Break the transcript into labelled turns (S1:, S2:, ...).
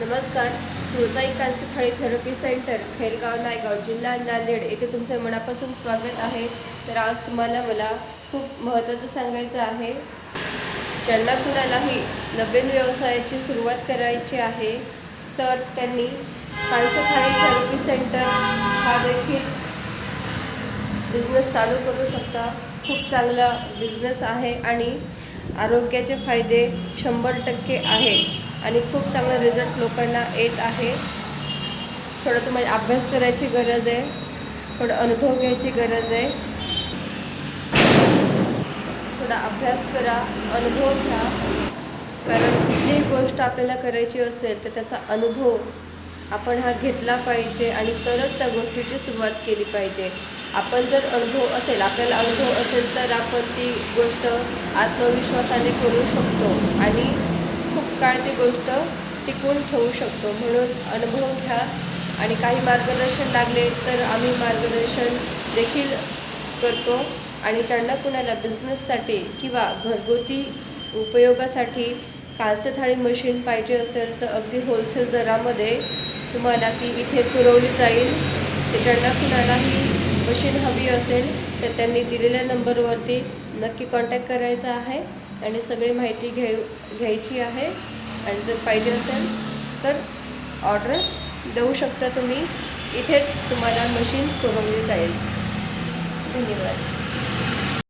S1: नमस्कार. तुळजाई कांस्य थाळी थेरपी सेंटर खेरगाव नायगाव जिल्हा नांदेड येथे तुमचे मनापासून स्वागत आहे. तर आज तुम्हाला मला खूप महत्त्वाचं सांगायचं आहे. ज्यांना कुणालाही नवीन व्यवसायाची सुरुवात करायची आहे. तर त्यांनी कांस्य थाळी थेरपी सेंटर हा देखील बिझनेस चालू करू शकता. खूप चांगला बिझनेस आहे आणि आरोग्याचे फायदे शंभर टक्के आहे. आणि खूप चांगला रिझल्ट लोकांना येत आहे. थोडं तुम्हाला अभ्यास करायची गरज आहे. थोडं अनुभव घ्यायची गरज आहे. थोडा अभ्यास करा अनुभव घ्या. कारण कुठलीही गोष्ट आपल्याला करायची असेल तर त्याचा अनुभव आपण हा घेतला पाहिजे आणि तरच त्या गोष्टीची सुरुवात केली पाहिजे. आपण जर अनुभव असेल आपल्याला अनुभव असेल तर आपण ती गोष्ट आत्मविश्वासाने करू शकतो आणि काळ ती गोष्ट टिकवून ठेवू शकतो. म्हणून अनुभव घ्या आणि काही मार्गदर्शन लागले तर आम्ही मार्गदर्शन देखील करतो. आणि ज्यांना कुणाला बिझनेससाठी किंवा घरगुती उपयोगासाठी कालसे थाळी मशीन पाहिजे असेल तर अगदी होलसेल दरामध्ये तुम्हाला ती इथे पुरवली जाईल. ते ज्यांना कुणालाही मशीन हवी असेल तर त्यांनी दिलेल्या नंबरवरती नक्की कॉन्टॅक्ट करायचा आहे. आणि सगळी माहिती घेऊ घ्यायची आहे. आणि जर पाहिजे असेल तर ऑर्डर देऊ शकता तुम्ही. इथेच तुम्हाला मशीन पुरवली जाईल. धन्यवाद.